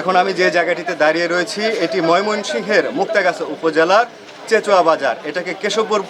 এখন আমি যে জায়গাটিতে দাঁড়িয়ে রয়েছি, এটি ময়মনসিংহের মুক্তাগাছা উপজেলার চেচুয়া বাজার। এটাকে কেশবপুর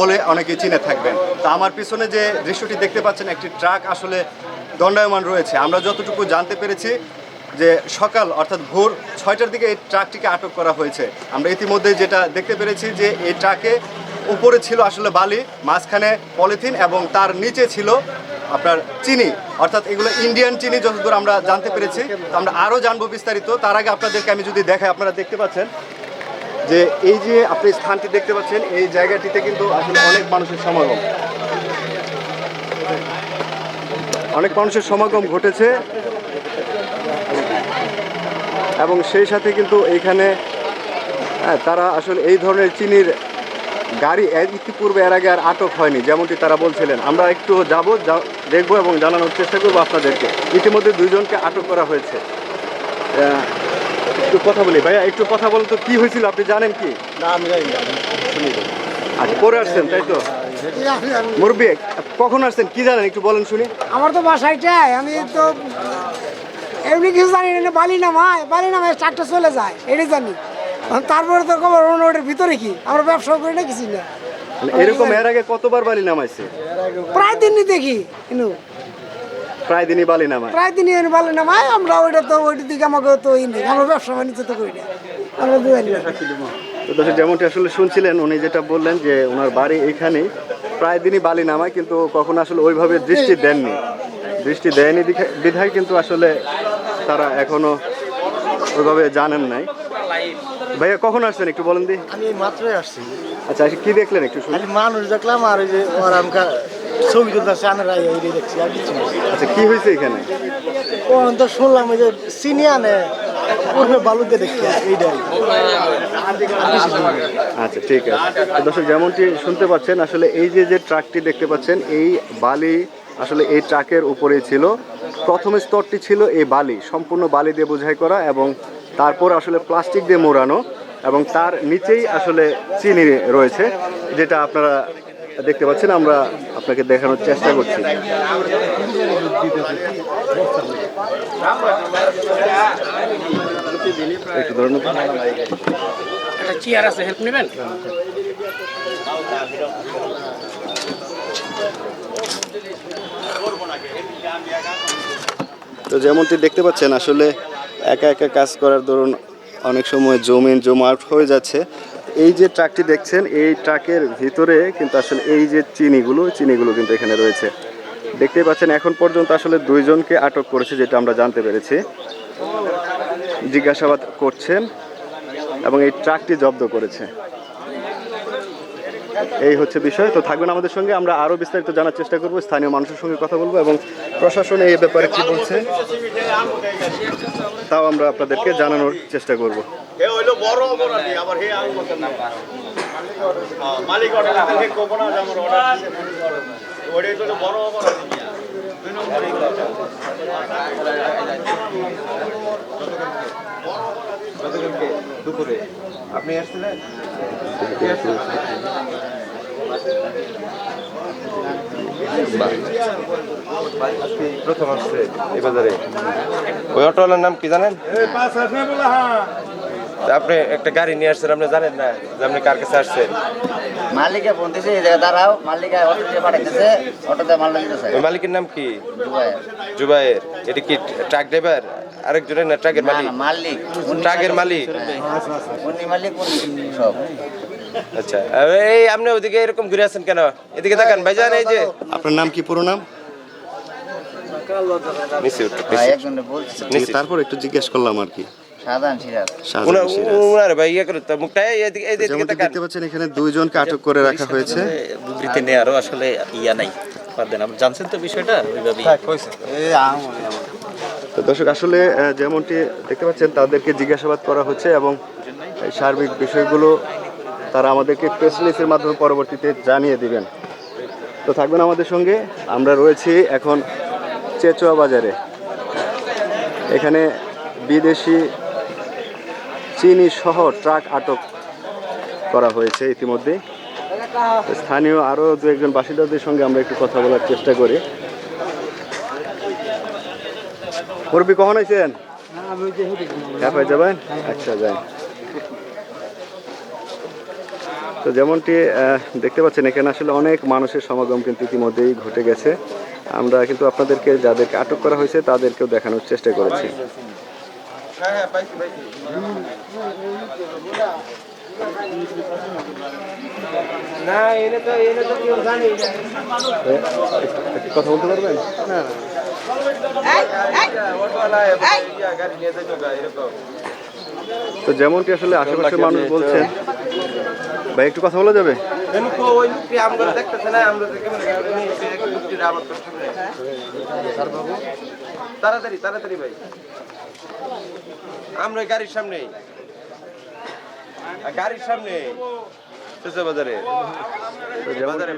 বলে অনেকে চিনে থাকবেন। তো আমার পিছনে যে দৃশ্যটি দেখতে পাচ্ছেন, একটি ট্রাক আসলে দণ্ডায়মান রয়েছে। আমরা যতটুকু জানতে পেরেছি যে সকাল, অর্থাৎ ভোর ছয়টার দিকে এই ট্রাকটিকে আটক করা হয়েছে। আমরা ইতিমধ্যে যেটা দেখতে পেরেছি যে এই ট্রাকে উপরে ছিল আসলে বালি, মাঝখানে পলিথিন এবং তার নিচে ছিল আপনার চিনি অর্থাৎ এগুলো ইন্ডিয়ান চিনি যতদূর আমরা জানতে পেরেছি তো আমরা আরও জানব বিস্তারিত। তার আগে আপনাদেরকে আমি যদি দেখাই আপনারা দেখতে পাচ্ছেন যে এই যে আপনি স্থানটি দেখতে পাচ্ছেন এই জায়গাটিতে কিন্তু আসলে অনেক মানুষের সমাগম। অনেক মানুষের সমাগম ঘটেছে। এবং সেই সাথে কিন্তু এইখানে হ্যাঁ, তারা আসলে এই ধরনের চিনির গাড়ি এর ইতিপূর্বে এর আগে আর আটক হয়নি যেমনটি তারা বলছিলেন। আমরা একটু যাব দেখব এবং জানানোর চেষ্টা করব আপনাদেরকে। ইতিমধ্যে দুইজনকে আটক করা হয়েছে। একটু কথা বলি। ভাইয়া একটু কথা বলুন তো কি হয়েছিল? আপনি জানেন কি? না আমি জানি আচ্ছা পরে আসছেন তাই তো? মুরব্বী কখন আসছেন? কি জানেন? একটু বলেন শুনি। আমার তো বাসাইটাই আমি তো এমনি কিছু জানি না বালি নামায় বালি নামায় চারটা চলে যায় এটাই জানি। তারপরে তো খবর ওটার ভিতরে কি? আমরা ব্যবসা করি না কিছু না। এরকম এর আগে কতবার বালি নামাইছে? প্রায় দিনই দেখি কিন্তু প্রায় দিনই বালি নামায়? প্রায় দিনই বালি নামায় আমরা ওইটা তো ওইটার দিকে আমাকে তো ই নেই আমরা ব্যবসা বাণিজ্য তো করি না। আমরা তো দর্শক যেমনটি আসলে শুনছিলেন উনি যেটা বললেন যে ওনার বাড়ি এইখানেই প্রায় দিনই বালি নামায় কিন্তু কখনো আসলে ওইভাবে দৃষ্টি দেননি। দৃষ্টি দেয়নি বিধায় কিন্তু আসলে তারা এখনও ওইভাবে জানেন নাই। ভাইয়া কখন আসছেন একটু বলেন দি? আমি এই মাত্রই আসছি। আচ্ছা আচ্ছা, কি দেখলেন একটু শুনি মানুষ দেখলাম আর ওই যে ওরা আমাকে ছবি তুলতেছে আনার এইটাই দেখছি আর কিছু আচ্ছা কি হয়েছে এখানে? ও তো শুনলাম ওই যে চিনি আনে উঠবে বালুতে দেখছি এইটাই। আচ্ছা ঠিক আছে। দর্শক যেমনটি শুনতে পাচ্ছেন আসলে এই যে যে ট্রাকটি দেখতে পাচ্ছেন এই বালি আসলে এই ট্রাকের উপরেই ছিল। প্রথম স্তরটি ছিল এই বালি সম্পূর্ণ বালি দিয়ে বোঝাই করা এবং তারপর আসলে প্লাস্টিক দিয়ে মোড়ানো এবং তার নিচেই আসলে চিনি রয়েছে যেটা আপনারা দেখতে পাচ্ছেন আমরা আপনাকে দেখানোর চেষ্টা করছি। একটু ধরুন চেয়ার আছে হেল্প নেবেন? তো যেমনটি দেখতে পাচ্ছেন আসলে একা একা কাজ করার দরুন অনেক সময় জমিন জমাট হয়ে যাচ্ছে। এই যে ট্রাকটি দেখছেন, এই ট্রাকের ভিতরে কিন্তু আসলে এই যে চিনিগুলো চিনিগুলো কিন্তু এখানে রয়েছে। দেখতেই পাচ্ছেন, এখন পর্যন্ত আসলে দুইজনকে আটক করেছে, যেটা আমরা জানতে পেরেছি। জিজ্ঞাসাবাদ করছেন এবং এই ট্রাকটি জব্দ করেছে। এই হচ্ছে বিষয়। তো থাকবেন আমাদের সঙ্গে, আমরা আরও বিস্তারিত জানার চেষ্টা করব। স্থানীয় মানুষের সঙ্গে কথা বলব এবং প্রশাসন এই ব্যাপারে কি বলছে? তাও আমরা আপনাদেরকে জানানোর চেষ্টা করব। হে হইল বড় প্রথম আসছে এই বাজারে। ওই অটোওয়ালার নাম কি জানেন? আপনি একটা গাড়ি নিয়ে আসছেন আপনি জানেন না যে আপনি কার কাছে আসছেন? মালিকে ফোন দিছে এই জায়গায় দাঁড়াও মালিকে পাঠাইতেছে অটোতে মাল ওই মালিকের নাম কি? জুবাইর এটা কি ট্রাক ড্রাইভার? আরেকজনের না ট্রাকের মালিক? মালিক। ট্রাকের মালিক। উনি মালিক উনি সব। আচ্ছা এই আপনি ওদিকে এরকম ঘুরে আছেন কেন? এদিকে তাকান ভাইজান এই যে। আপনার নাম কি পুরো নাম? নিশ্চিত। তারপর একটু জিজ্ঞেস করলাম আর কি। ইয়ে এখানে দুইজনকে আটক করে রাখা হয়েছে। বিবৃতি আসলে ইয়া নাই পারবেন। আপনি জানছেন তো বিষয়টা? ওইভাবেই তো দর্শক আসলে যেমনটি দেখতে পাচ্ছেন তাদেরকে জিজ্ঞাসাবাদ করা হচ্ছে এবং সার্বিক বিষয়গুলো তারা আমাদেরকে প্রেস রিলিজের মাধ্যমে পরবর্তীতে জানিয়ে দিবেন। তো থাকবেন আমাদের সঙ্গে। আমরা রয়েছি এখন চেচুয়া বাজারে। এখানে বিদেশি চিনি সহ ট্রাক আটক করা হয়েছে ইতিমধ্যে। স্থানীয় আরও দু একজন বাসিন্দাদের সঙ্গে আমরা একটু কথা বলার চেষ্টা করি। মুরব্বী কখন আইছেন? ঢাকায় যাবেন? আচ্ছা যাই তো যেমনটি দেখতে পাচ্ছেন এখানে আসলে অনেক মানুষের সমাগম কিন্তু ইতিমধ্যেই ঘটে গেছে। আমরা কিন্তু আপনাদেরকে যাদেরকে আটক করা হয়েছে তাদেরকেও দেখানোর চেষ্টা করেছি। কথা বলতে পারবেন? তো যেমনটি আসলে আশেপাশের মানুষ বলছেন ভাই একটু কথা বলা যাবে? তাড়াতাড়ি তাড়াতাড়ি ভাই। আমরা গাড়ির সামনে। গাড়ির সামনে। বাজারে।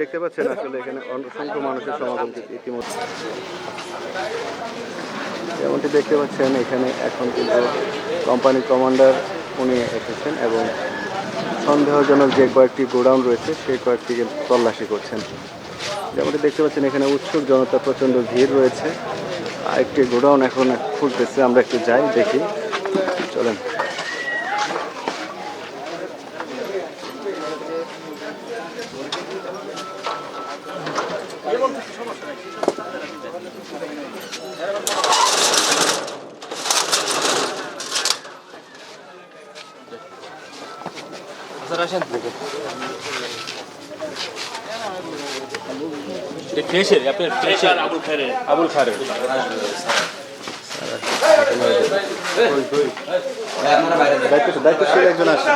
দেখতে পাচ্ছেন আসলে এখানে অসংখ্য মানুষের সমাগম ইতিমধ্যে। যেমনটি দেখতে পাচ্ছেন এখানে এখন কিন্তু কোম্পানির কমান্ডার উনি এসেছেন এবং সন্দেহজনক যে কয়েকটি গোডাউন রয়েছে, সেই কয়েকটিকে তল্লাশি করছেন। যেমনটি দেখতে পাচ্ছেন, এখানে উৎসুক জনতা প্রচণ্ড ভিড় রয়েছে। একটি গোডাউন এখন খুলতেছে, আমরা একটু যাই, দেখি। চলেন। দায়িত্ব দায়িত্বশীল একজন আছে।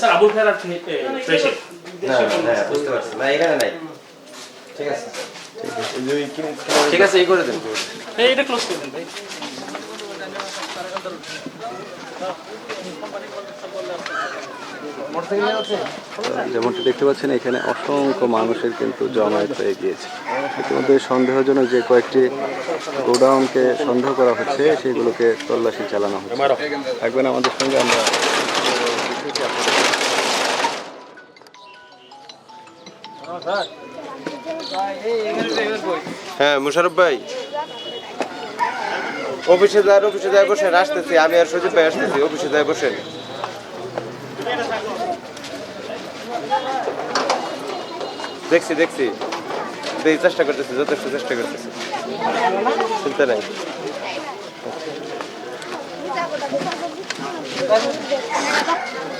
স্যার আবুল খায়ের ফ্রেশে বুঝতে পারছি। না এখানে নাই। ঠিক আছে। ঠিক আছে এই করে দেন। এটা ক্লোজ করে দেন ভাই। যেমনটি দেখতে পাচ্ছেন এখানে অসংখ্য মানুষের কিন্তু জমায়েত হয়ে গিয়েছে। ইতিমধ্যে সন্দেহজনক যে কয়েকটি গোডাউনকে সন্দেহ করা হচ্ছে সেগুলোকে তল্লাশি চালানো হচ্ছে। থাকবেন আমাদের সঙ্গে আমরা হ্যাঁ মুশারফ ভাই। অফিসে যান, অফিসে যাই বসেন, আসতেছি। আমি আর সজীব ভাই আসতেছি, অফিসে যাই বসেন। দেখছি দেখছি। দেখি চেষ্টা করতেছি, যথেষ্ট চেষ্টা করতেছি। চিন্তা নাই। আসসালামু আলাইকুম।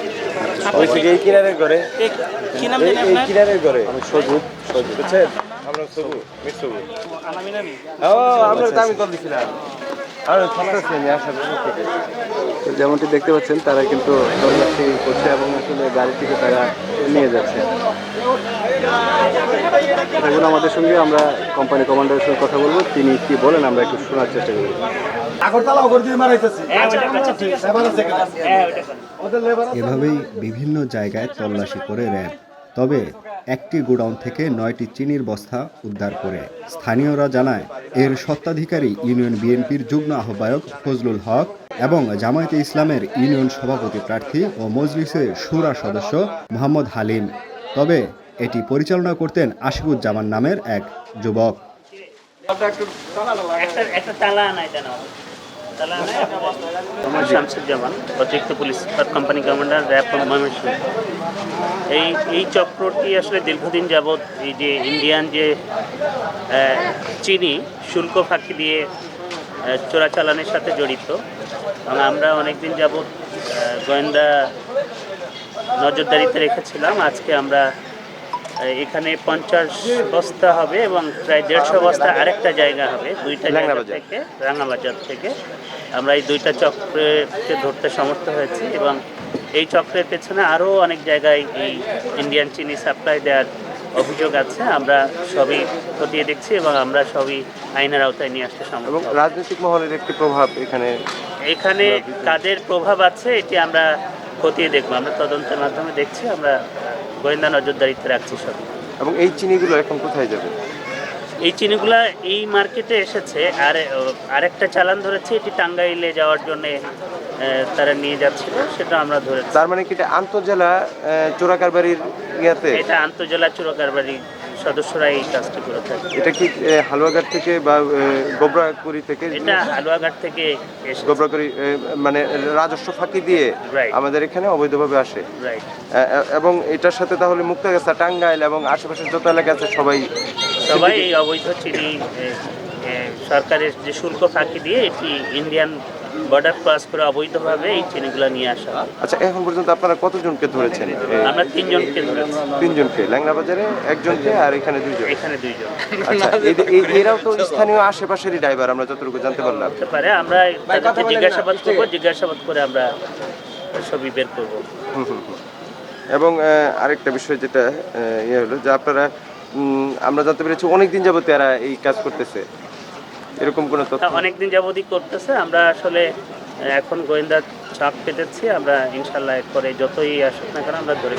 ওই থেকে এই কিনারের ঘরে। কি নাম এই জানি এই আপনার? কিনারের ঘরে। সবুজ সবুজ বুঝছেন? আমরা সবু মিট সবু আনামি নামি ও আমরা তো আমি কল দিছিলাম। আমি যেমনটি দেখতে পাচ্ছেন তারা কিন্তু করছে এবং আসলে গাড়িটিকে তারা নিয়ে যাচ্ছে। থাকবেন আমাদের সঙ্গে আমরা কোম্পানি কমান্ডারের সঙ্গে কথা বলব। তিনি কি বলেন আমরা একটু শোনার চেষ্টা করব। আগরতলা দিয়ে মারাইতেছে। আচ্ছা ঠিক আছে। এভাবেই বিভিন্ন জায়গায় তল্লাশি করে র্যাব। তবে একটি গোডাউন থেকে নয়টি চিনির বস্তা উদ্ধার করে। স্থানীয়রা জানায়, এর সত্ত্বাধিকারী ইউনিয়ন বিএনপির যুগ্ম আহ্বায়ক ফজলুল হক এবং জামায়াতে ইসলামের ইউনিয়ন সভাপতি প্রার্থী ও মজলিসের সুরা সদস্য মোহাম্মদ হালিম। তবে এটি পরিচালনা করতেন আশিকুজ্জামান নামের এক যুবক। একটা তালা তালা শামসুজ্জামান অতিরিক্ত police super company commander RAB Mymensingh এই এই চক্রটি আসলে দীর্ঘদিন যাবৎ এই যে ইন্ডিয়ান যে চিনি, শুল্ক ফাঁকি দিয়ে চোরাচালানের সাথে জড়িত, এবং আমরা অনেকদিন যাবৎ গোয়েন্দা নজরদারিতে রেখেছিলাম। আজকে আমরা এখানে পঞ্চাশ বস্তা হবে এবং প্রায় দেড়শো বস্তা আরেকটা জায়গা হবে দুইটা জায়গা থেকে রাঙাবাজার থেকে। আমরা এই দুইটা চক্রকে ধরতে সমর্থ হয়েছি এবং এই চক্রের পেছনে আরও অনেক জায়গায় এই ইন্ডিয়ান চিনি সাপ্লাই দেওয়ার অভিযোগ আছে। আমরা সবই খতিয়ে দেখছি এবং আমরা সবই আইনের আওতায় নিয়ে আসতে এবং সম্ভব রাজনৈতিক মহলের একটি প্রভাব এখানে এখানে কাদের প্রভাব আছে এটি আমরা খতিয়ে দেখব। আমরা তদন্তের মাধ্যমে দেখছি আমরা গোয়েন্দা নজরদারিতে রাখছি সব এবং এই চিনিগুলো এখন কোথায় যাবে? এই চিনিগুলো এই মার্কেটে এসেছে আর আরেকটা চালান ধরেছে এটি টাঙ্গাইলে যাওয়ার জন্য তারা নিয়ে যাচ্ছিল সেটা আমরা ধরে তার মানে কি এটা আন্তজেলা চোরাকারবারির ইয়াতে? এটা আন্তজেলা চুরকারবাড়ি সদস্যরা এই কাজটি করে থাকে। এটা কি হালুয়াঘাট থেকে বা গোবরাকুড়ি থেকে? এটা হালুয়াঘাট থেকে গোবরাকুড়ি মানে রাজস্ব ফাঁকি দিয়ে. আমাদের এখানে অবৈধভাবে আসে। এবং এটার সাথে তাহলে মুক্তাগাছা টাঙ্গাইল এবং আশেপাশের যত এলাকা আছে সবাই সবাই এই অবৈধ চিনি সরকারের যে শুল্ক ফাঁকি দিয়ে এটি ইন্ডিয়ান বর্ডার ক্রস করে অবৈধভাবে এই চিনিগুলো নিয়ে আসা হয়। আচ্ছা এখন পর্যন্ত আপনারা কতজনকে ধরেছেন? আমরা তিনজনকে ধরেছি। তিনজনকে। ল্যাংড়া বাজারে একজনকে আর এখানে দুইজন। এখানে দুইজন। আচ্ছা এরাও তো স্থানীয় আশেপাশেরই ড্রাইভার আমরা যতটুকু জানতে পারলাম। হতে পারে আমরা তাদেরকে জিজ্ঞাসাবাদ করব জিজ্ঞাসাবাদ করে আমরা ছবি বের করব। হুম, হুম, হুম। এবং আহ, আরেকটা বিষয় যেটা ইয়ে হলো যে আপনারা উম, আমরা জানতে পেরেছি অনেকদিন যাবত এরা এই কাজ করতেছে। এরকম কোনো তথ্য? অনেকদিন যাবতই করতেছে। আমরা আসলে এখন গোয়েন্দা চাপ পেতেছি। আমরা ইনশাল্লাহ এরপরে যতই আসুক না কেন আমরা ধরে।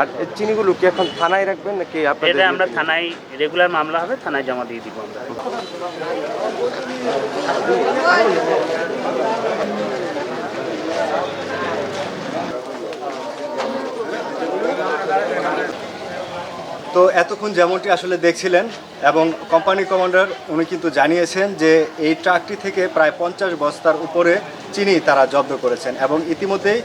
আর চিনিগুলো কি এখন থানায় রাখবেন নাকি আপনাদের এটা আমরা থানায় রেগুলার মামলা হবে থানায় জমা দিয়ে দিব আমরা। তো এতক্ষণ যেমনটি আসলে দেখছিলেন এবং কোম্পানি কমান্ডার উনি কিন্তু জানিয়েছেন যে এই ট্রাকটি থেকে প্রায় পঞ্চাশ বস্তার উপরে চিনি তারা জব্দ করেছেন এবং ইতিমধ্যেই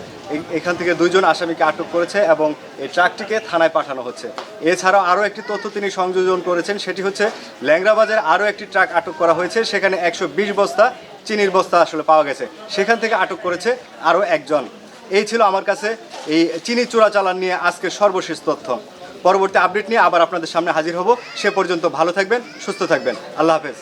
এখান থেকে দুইজন আসামিকে আটক করেছে এবং এই ট্রাকটিকে থানায় পাঠানো হচ্ছে। এছাড়াও আরও একটি তথ্য তিনি সংযোজন করেছেন, সেটি হচ্ছে ল্যাংরা বাজারে আরও একটি ট্রাক আটক করা হয়েছে, সেখানে একশো বিশ বস্তা চিনির বস্তা আসলে পাওয়া গেছে। সেখান থেকে আটক করেছে আরও একজন। এই ছিল আমার কাছে এই চিনি চোরাচালান নিয়ে আজকে সর্বশেষ তথ্য। পরবর্তী আপডেট নিয়ে আবার আপনাদের সামনে হাজির হব। সে পর্যন্ত ভালো থাকবেন, সুস্থ থাকবেন। আল্লাহ হাফেজ।